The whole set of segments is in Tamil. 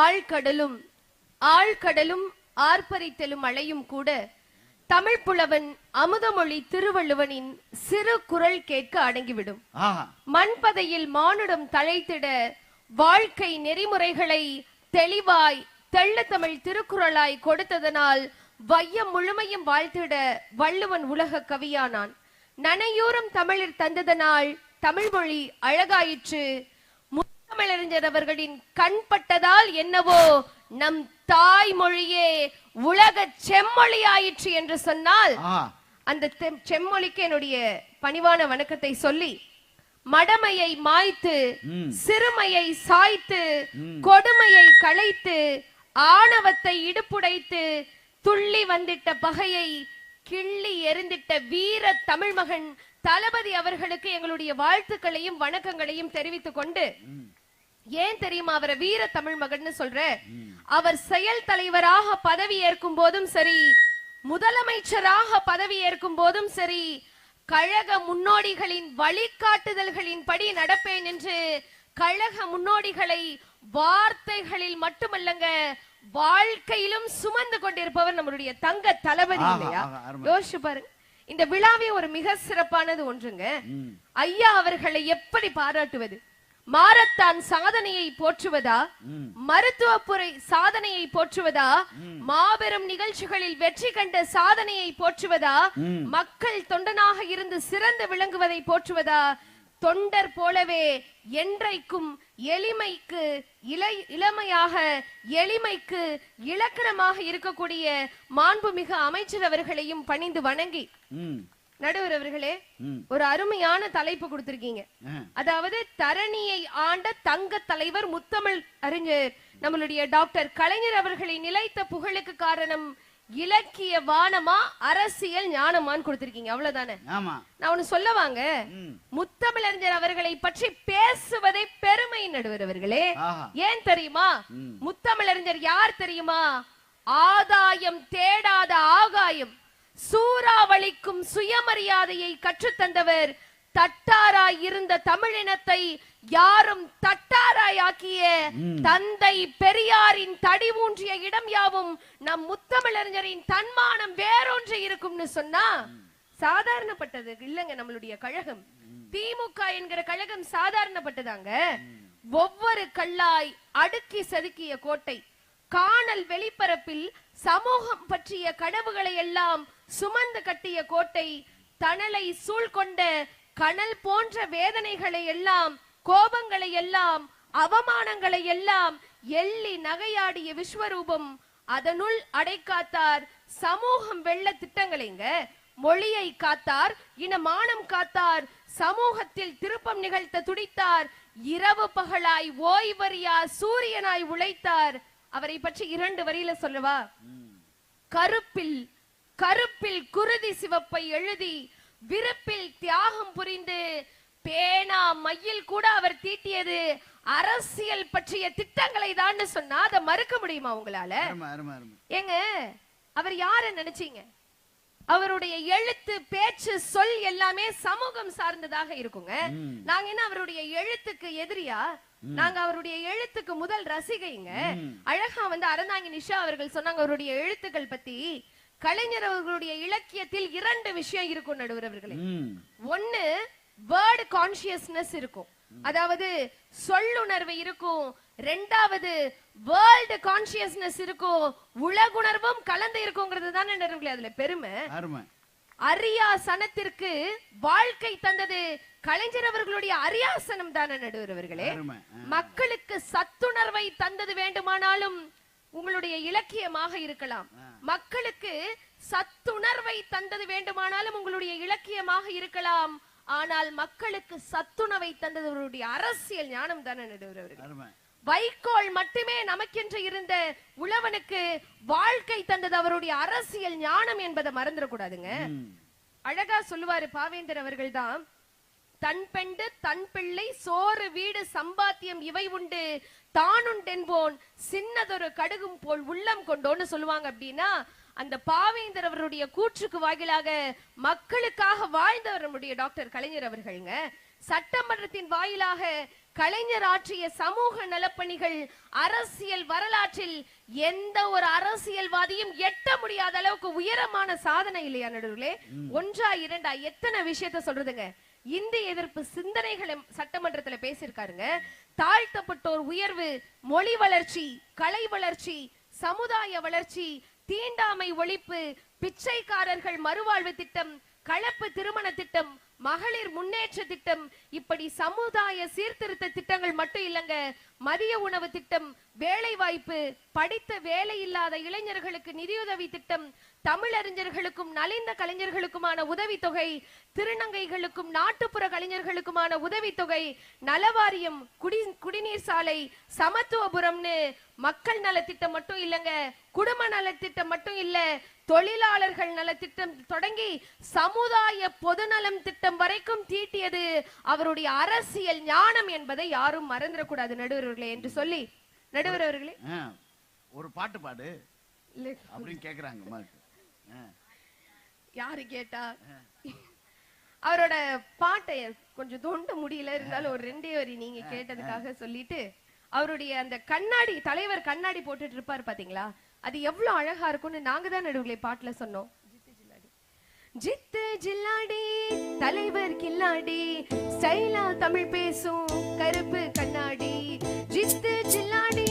ஆழ்கடலும் ஆழ்கடலும் ஆர்ப்பரித்தலும் அலையும் கூட தமிழ் புலவன் அமுதமொழி திருவள்ளுவனின் சிறு குரல் கேட்க அடங்கிவிடும். மண்பதையில் மானுடம் தழைத்திட வாழ்க்கை நெறிமுறைகளை தெளிவாய் தெள்ள தமிழ் திருக்குறளாய் கொடுத்ததனால் வையம் முழுமையும் வாழ்த்திட வள்ளுவன் உலக கவியானான். நனையூரம் தமிழில் தந்ததனால் தமிழ்மொழி அழகாயிற்று. முத்தமிழறிஞர் அவர்களின் கண்பட்டதால் என்னவோ நம் தாய்மொழியே உலக செம்மொழியாயிற்று என்று சொன்னால் அந்த செம்மொழிக்கு என்னுடைய பணிவான வணக்கத்தை சொல்லி மடமையை மாய்த்து. சிறுமையை சாய்த்து கொடுமையை களைத்து ஆணவத்தை இடுப்புடைத்து துள்ளி வந்திட்ட பகையை கிள்ளி எறிந்திட்ட வீர தமிழ் மகன் தளபதி அவர்களுக்கு எங்களுடைய வாழ்த்துக்களையும் வணக்கங்களையும் தெரிவித்துக் கொண்டு ஏன் தெரியுமா? அவரை வீர தமிழ் மகன்னு சொல்ற. அவர் செயல் தலைவராக பதவி ஏற்கும் போதும் சரி முதலமைச்சராக பதவி ஏற்கும் போதும் சரி கழக முன்னோடிகளின் வழிகாட்டுதல்களின் படி நடப்பேன் என்று கழக முன்னோடிகளை வார்த்தைகளில் மட்டுமல்லங்க வாழ்க்கையிலும் சுமந்து கொண்டிருப்பவர் நம்மளுடைய தங்க தளபதி இல்லையா. யோசிச்சு பாருங்க. இந்த விழாவே ஒரு மிக சிறப்பானது ஒன்றுங்க. ஐயா அவர்களை எப்படி பாராட்டுவது? மாரத்தான் சாதனையை போற்றுவதா. மருத்துவப்புறை சாதனையை போற்றுவதா? மாபெரும் நிகழ்ச்சிகளில் வெற்றி கண்ட சாதனையை போற்றுவதா. மக்கள் தொண்டனாக இருந்து சிறந்து விளங்குவதை போற்றுவதா? தொண்டர் போலவே என்றைக்கும் எளிமைக்கு இலை இளமையாக எளிமைக்கு இலக்கணமாக இருக்கக்கூடிய மாண்புமிகு அமைச்சர் அவர்களையும் பணிந்து வணங்கி. நடுவர் அவர்களே ஒரு அருமையான தலைப்பு கொடுத்திருக்கீங்க. அதாவது தரணியை ஆண்ட தங்க தலைவர் முத்தமிழ் அறிஞர் நம்மளுடைய டாக்டர் கலைஞர் அவர்களை நிலைத்த புகழுக்கு காரணம் இலக்கிய வானமா அரசியல் ஞானமான்னு கொடுத்திருக்கீங்க. அவ்வளவுதானே? நான் ஒண்ணு சொல்ல வாங்க. முத்தமிழறிஞர் அவர்களை பற்றி பேசுவதை பெருமை நடுவர் அவர்களே ஏன் தெரியுமா. முத்தமிழறிஞர் யார் தெரியுமா? ஆதாயம் ஆகாயம் சூறாவளிக்கும் சுயமரியாதையை கற்றுத்தந்தவர் தட்டாராய் இருந்த தமிழினத்தை யாரும் தட்டாராய் ஆக்கிய தந்தை பெரியாரின் தடி ஊன்றிய இடம் யாவும் நம் முத்தமிழறிஞரின் தன்மானம் வேறொன்று இருக்கும்னு சொன்னா சாதாரணப்பட்டது இல்லங்க நம்மளுடைய கழகம். திமுக என்கிற கழகம் சாதாரணப்பட்டதாங்க. ஒவ்வொரு கல்லாய் அடுக்கி செதுக்கிய கோட்டை காணல் வெளிப்பரப்பில் சமூகம் பற்றிய கனவுகளை எல்லாம் சுமந்து கட்டிய கோட்டை தணலை சூழ்கொண்ட கனல் போன்ற வேதனைகளை எல்லாம் கோபங்களை எல்லாம் அவமானங்களை எல்லாம் எள்ளி நகையாடிய விஸ்வரூபம் அதனுள் அடைக்காத்தார் சமூகம் வெள்ள திட்டங்களைங்க மொழியை காத்தார் இன மானம் காத்தார் சமூகத்தில் திருப்பம் நிகழ்த்த துடித்தார். இரவு பகலாய் ஓய்வறியா சூரியனாய் உழைத்தார். அவரை பற்றி இரண்டு வரியில சொல்லவா? கருப்பில் கருப்பில் குருதி சிவப்பை எழுதி விருப்பில் தியாகம் புரிந்து பேனா மையில் கூட அவர் தீட்டியது அரசியல் பற்றிய திட்டங்களை தான் சொன்னா அதை மறுக்க முடியுமா உங்களால? ஏங்க அவர் யார நினைச்சீங்க? அவருடைய எழுத்து பேச்சு சொல் எல்லாமே சமூகம் சார்ந்ததாக இருக்குங்க. நாங்க என்ன அவருடைய எழுத்துக்கு எதிரியா? நாங்க அவருடைய எழுத்துக்கு முதல் ரசிகைங்க. அழகா வந்து அறந்தாங்கி நிஷா அவர்கள் சொன்னாங்க அவருடைய எழுத்துக்கள் பத்தி கலைஞர் அவர்களுடைய இலக்கியத்தில் இரண்டு விஷயம் இருக்கும் நடுவர் அவர்களே ஒண்ணு வேர்டு கான்சியஸ்னஸ் இருக்கும். அதாவது சொல்லுணர்வு இருக்கும். ரெண்டாவது வேர்ல்டு கான்சியஸ்னஸ் இருக்கும். உலகுணர்வும் கலந்து இருக்குங்கிறது தானே நடுவர்களே அதுல பெருமை. அரியா சனத்திற்கு வாழ்க்கை தந்தது கலைஞர் அவர்களுடைய அரியாசனம் தானே நடுவர் அவர்களே அருமை. ஆ. மக்களுக்கு சத்துணர்வை தந்தது வேண்டுமானாலும் உங்களுடைய இலக்கியமாக இருக்கலாம். மக்களுக்கு சத்துணர்வை தந்தது வேண்டுமானாலும் உங்களுடைய இலக்கியமாக இருக்கலாம். ஆனால் மக்களுக்கு சத்துணவை தந்தது அவருடைய அரசியல் ஞானம் தானே நடுவர் வைக்கோல் மட்டுமே நமக்கென்று இருந்த உழவனுக்கு வாழ்க்கை தந்தது அவருடைய அரசியல் ஞானம் என்பதை மறந்துடக்கூடாதுங்க. அழகா சொல்லுவாரு பாவேந்தர் அவர்கள் தான் தன் பெண்டு தன் பிள்ளை சோறு வீடு சம்பாத்தியம் இவை உண்டு. தானுண்டென்போன் சின்னதொரு கடுகும் போல் உள்ளம் கொண்டோன்னு சொல்லுவாங்க அப்படின்னா அந்த பாவேந்தர் அவருடைய கூற்றுக்கு வாயிலாக மக்களுக்காக வாழ்ந்தவர் நம்முடைய டாக்டர் கலைஞர் அவர்களுங்க. சட்டமன்றத்தின் வாயிலாக கலைஞர் ஆற்றிய சமூக நலப்பணிகள் அரசியல் வரலாற்றில் எந்த ஒரு அரசியல்வாதியும் எட்ட முடியாத அளவுக்கு உயரமான சாதனை இல்லையா நடுவுலே? ஒன்றா இரண்டா எத்தனை விஷயத்த சொல்றதுங்க? இந்திய எதிர்ப்பு சிந்தனைகளை சட்டமன்றத்துல பேசியிருக்காருங்க. தாழ்த்தப்பட்டோர் உயர்வு மொழி வளர்ச்சி கலை வளர்ச்சி சமுதாய வளர்ச்சி தீண்டாமை ஒழிப்பு பிச்சைக்காரர்கள் மறுவாழ்வு திட்டம் கலப்பு திருமண திட்டம் மகளிர் முன்னேற்ற திட்டம். இப்படி சமுதாய சீர்திருத்த திட்டங்கள் மட்டும் இல்லங்க. மதிய உணவு திட்டம் வேலை வாய்ப்பு படித்த வேலை இல்லாத இளைஞர்களுக்கு நிதியுதவி திட்டம் தமிழறிஞர்களுக்கும் நலிந்த கலைஞர்களுக்குமான உதவித்தொகை திருநங்கைகளுக்கும் நாட்டுப்புற கலைஞர்களுக்குமான உதவித்தொகை நலவாரியம் குடி குடிநீர் சாலை சமத்துவபுரம்னு மக்கள் நலத்திட்டம் மட்டும் இல்லங்க குடும்ப நலத்திட்டம் மட்டும் இல்ல தொழிலாளர்கள் நலத்திட்டம் தொடங்கி சமுதாய பொதுநலம் திட்டம் வரைக்கும் தீட்டியது அவருடைய அரசியல் ஞானம் என்பதை யாரும் மறந்துடக்கூடாது நடுவர்களே என்று சொல்லி. நடுவர் அவர்களே. ஒரு பாட்டு பாடு. அப்படின்னு கேக்குறாங்க யாரு கேட்டா? அவரோட பாட்டை கொஞ்சம் தொண்ட முடியல இருந்தாலும் ஒரு ரெண்டே வரி நீங்க கேட்டதுக்காக சொல்லிட்டு அவருடைய அந்த கண்ணாடி தலைவர் கண்ணாடி போட்டுட்டு இருப்பாரு பாத்தீங்களா? அது எவ்வளவு அழகா இருக்கும்னு நாங்க தான் நடுவுல பாட்டுல சொன்னோம். ஜித்து ஜில்லாடி. தலைவர் கில்லாடி ஸ்டைலா தமிழ் பேசும் கருப்பு கண்ணாடி. ஜித்து ஜில்லாடி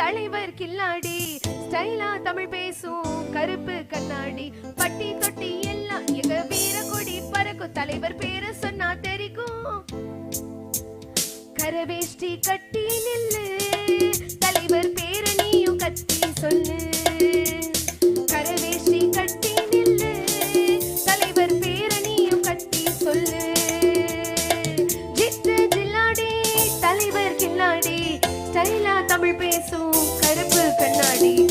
தலைவர் கில்லாடி ஸ்டைலா தமிழ் பேசும் கருப்பு கண்ணாடி. பட்டி தொட்டி எல்லாம் எங்க வீர கொடி பறக்கும் தலைவர் பேரை சொன்னா தெரிக்கும். கரவேஷ்டி கட்டி நில்லு. தலைவர் பேர நீயும் கத்தி சொல்லு. கரவேஷ்டி கட்டி நில்லு. தலைவர் பேர நீயும் கத்தி சொல்லு. ஜித்து ஜில்லாடி தலைவர் கில்லாடி. ஸ்டைலா தமிழ் பேசும் கருப்பு கண்ணாடி.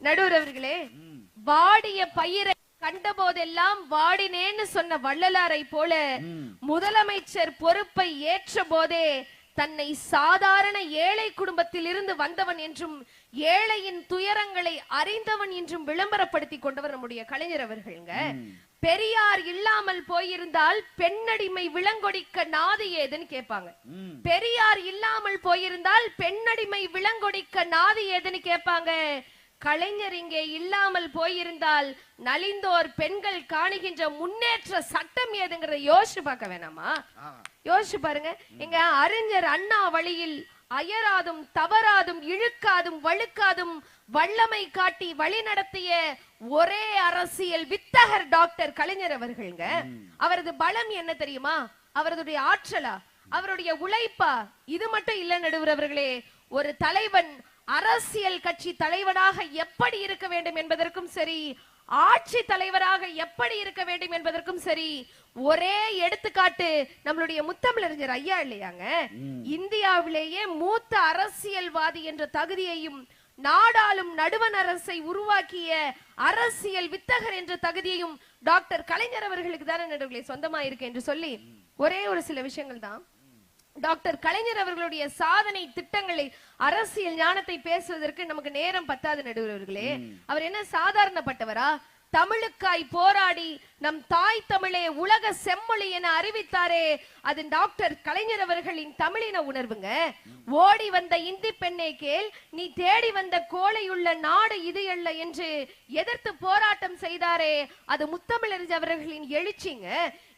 நடுவர் அவர்களே வாடிய பயிரை கண்டபோதெல்லாம் வாடினேன்னு சொன்ன வள்ளலாரை போல முதலமைச்சர் பொறுப்பை ஏற்ற போதே தன்னை சாதாரண ஏழை குடும்பத்தில் இருந்து வந்தவன் என்றும் ஏழையின் துயரங்களை அறிந்தவன் என்றும் விளம்பரப்படுத்தி கொண்டவர் நம்முடைய கலைஞர் அவர்களுங்க. பெரியார் இல்லாமல் போயிருந்தால் பெண்ணடிமை விலங்கொடிக்க நாது ஏதுன்னு கேட்பாங்க. பெரியார் இல்லாமல் போயிருந்தால் பெண்ணடிமை விலங்கொடிக்க நாது ஏதுன்னு கேட்பாங்க. கலைஞர் இங்கே இல்லாமல் போயிருந்தால் நலிந்தோர் பெண்கள் காணுகின்ற முன்னேற்ற சட்டம் ஏதுங்கிறத யோசிச்சு பார்க்க வேணாமா? யோசிச்சு பாருங்க. எங்க அறிஞர் அண்ணா வழியில் அயராதும் தவறாதும் இழுக்காதும் வழுக்காதும் வல்லமை காட்டி வழி நடத்திய ஒரே அரசியல் வித்தகர் டாக்டர் கலைஞர் அவர்களுங்க. அவரது பலம் என்ன தெரியுமா? அவரதுடைய ஆற்றலா? அவருடைய உழைப்பா? இது மட்டும் இல்ல நடுவர் அவர்களே. ஒரு தலைவன் அரசியல் கட்சி தலைவனாக எப்படி இருக்க வேண்டும் என்பதற்கும் சரி ஆட்சி தலைவராக எப்படி இருக்க வேண்டும் என்பதற்கும் சரி ஒரே எடுத்துக்காட்டு நம்மளுடைய முத்தமிழறிஞர் ஐயா இல்லையாங்க? இந்தியாவிலேயே மூத்த அரசியல்வாதி என்ற தகுதியையும் நாடாளும் நடுவண் அரசை உருவாக்கிய அரசியல் வித்தகர் என்ற தகுதியையும் டாக்டர் கலைஞர் அவர்களுக்கு தானே நடுவுகளே சொந்தமா இருக்கு என்று சொல்லி ஒரே ஒரு சில விஷயங்கள் தான். டாக்டர் கலைஞர் அவர்களுடைய சாதனை திட்டங்களை அரசியல் ஞானத்தை பேசுவதற்கு நமக்கு நேரம் பத்தாது நடுவர்களே அவர் என்ன சாதாரணப்பட்டவரா? தமிழுக்காய் போராடி நம் தாய் தமிழே உலக செம்மொழி என அறிவித்தாரே. அது டாக்டர் கலைஞர் அவர்களின் தமிழின உணர்வுங்க. ஓடி வந்த இந்தி பெண்ணே கேள் நீ தேடி வந்த கோழையுள்ள நாடு இது அல்ல என்று எதிர்த்து போராட்டம் செய்தாரே. அது முத்தமிழறிஞர் அவர்களின் எழுச்சிங்க.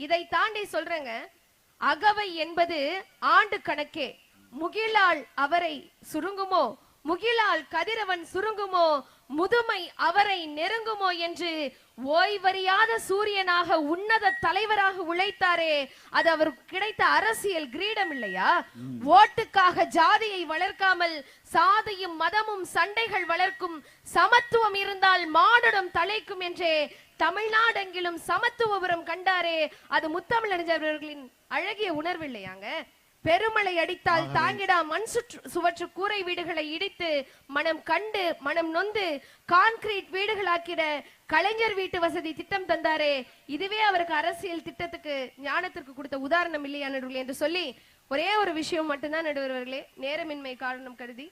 இதை தாண்டி சொல்றேங்க அகவை என்பது ஆண்டு கணக்கே. முகிலால் அவரை சுருங்குமோ? முகிலால் கதிரவன் சுருங்குமோ? முதுமை அவரை நெருங்குமோ என்று ஓய்வறியாத சூரியனாக உன்னத தலைவராக உழைத்தாரே அது அவருக்கு கிடைத்த அரசியல் கிரீடம் இல்லையா? ஓட்டுக்காக ஜாதியை வளர்க்காமல் சாதியும் மதமும் சண்டைகள் வளர்க்கும் சமத்துவம் இருந்தால் மானுடம் தலைக்கும் என்றே தமிழ்நாடெங்கிலும் சமத்துவபுரம் கண்டாரே அது முத்தமிழறிஞர்களின் அழகிய உணர்வு இல்லையாங்க பெருமழை அடித்தால் தாங்கிடா மண் சுற்று சுவற்று கூரை வீடுகளை இடித்து மனம் கண்டு மனம் நொந்து கான்கிரீட் வீடுகளாக்கிட கலைஞர் வீட்டு வசதி திட்டம் தந்தாரே. இதுவே அவருக்கு அரசியல் திட்டத்துக்கு ஞானத்திற்கு கொடுத்த உதாரணம் இல்லையா நடுவர்களே என்று சொல்லி ஒரே ஒரு விஷயம் மட்டும்தான் நடுவர்களே நேரமின்மை காரணம் கருதி.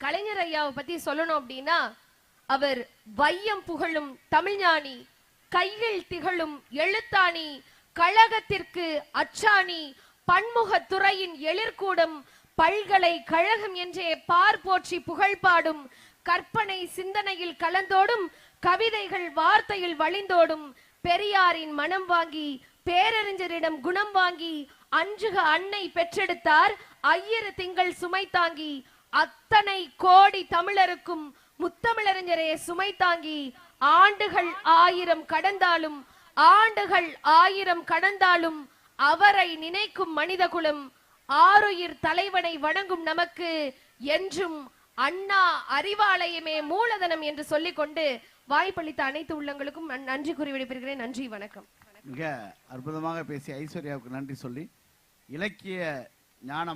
கலைஞர் ஐயாவை பத்தி சொல்லணும் அப்படின்னா அவர் வையம் புகழும் தமிழ்ஞானி கையில் திகழும் எழுத்தாணி கழகத்திற்கு அச்சாணி பன்முகத் துறையின் எழிற்கூடம் பல்கலைக்கழகம் என்றே பார் போற்றி புகழ் பாடும் கற்பனை சிந்தனையில் கலந்தோடும் கவிதைகள் வார்த்தையில் வழிந்தோடும் பெரியாரின் மனம் வாங்கி பேரறிஞரிடம் குணம் வாங்கி அஞ்சுக அன்னை பெற்றெடுத்தார் ஐயரு திங்கள் சுமை தாங்கி அத்தனை கோடி தமிழருக்கும் முத்தமிழறிஞரே சுமை தாங்கி ஆண்டுகள் ஆயிரம் கடந்தாலும் ஆண்டுகள் ஆயிரம் கடந்தாலும் அவரை நினைக்கும் மனிதகுலம் ஆறுயிர் தலைவனை வணங்கும் நமக்கு என்றும் அண்ணா அறிவாலயமே மூலதனம் என்று சொல்லிக்கொண்டு வாய்ப்பளித்த அனைத்து உள்ளங்களுக்கும் நன்றி கூறி விடைபெறுகிறேன். நன்றி வணக்கம். மிக அற்புதமாக பேசிய ஐஸ்வர்யாவுக்கு நன்றி சொல்லி இலக்கிய ஞானம்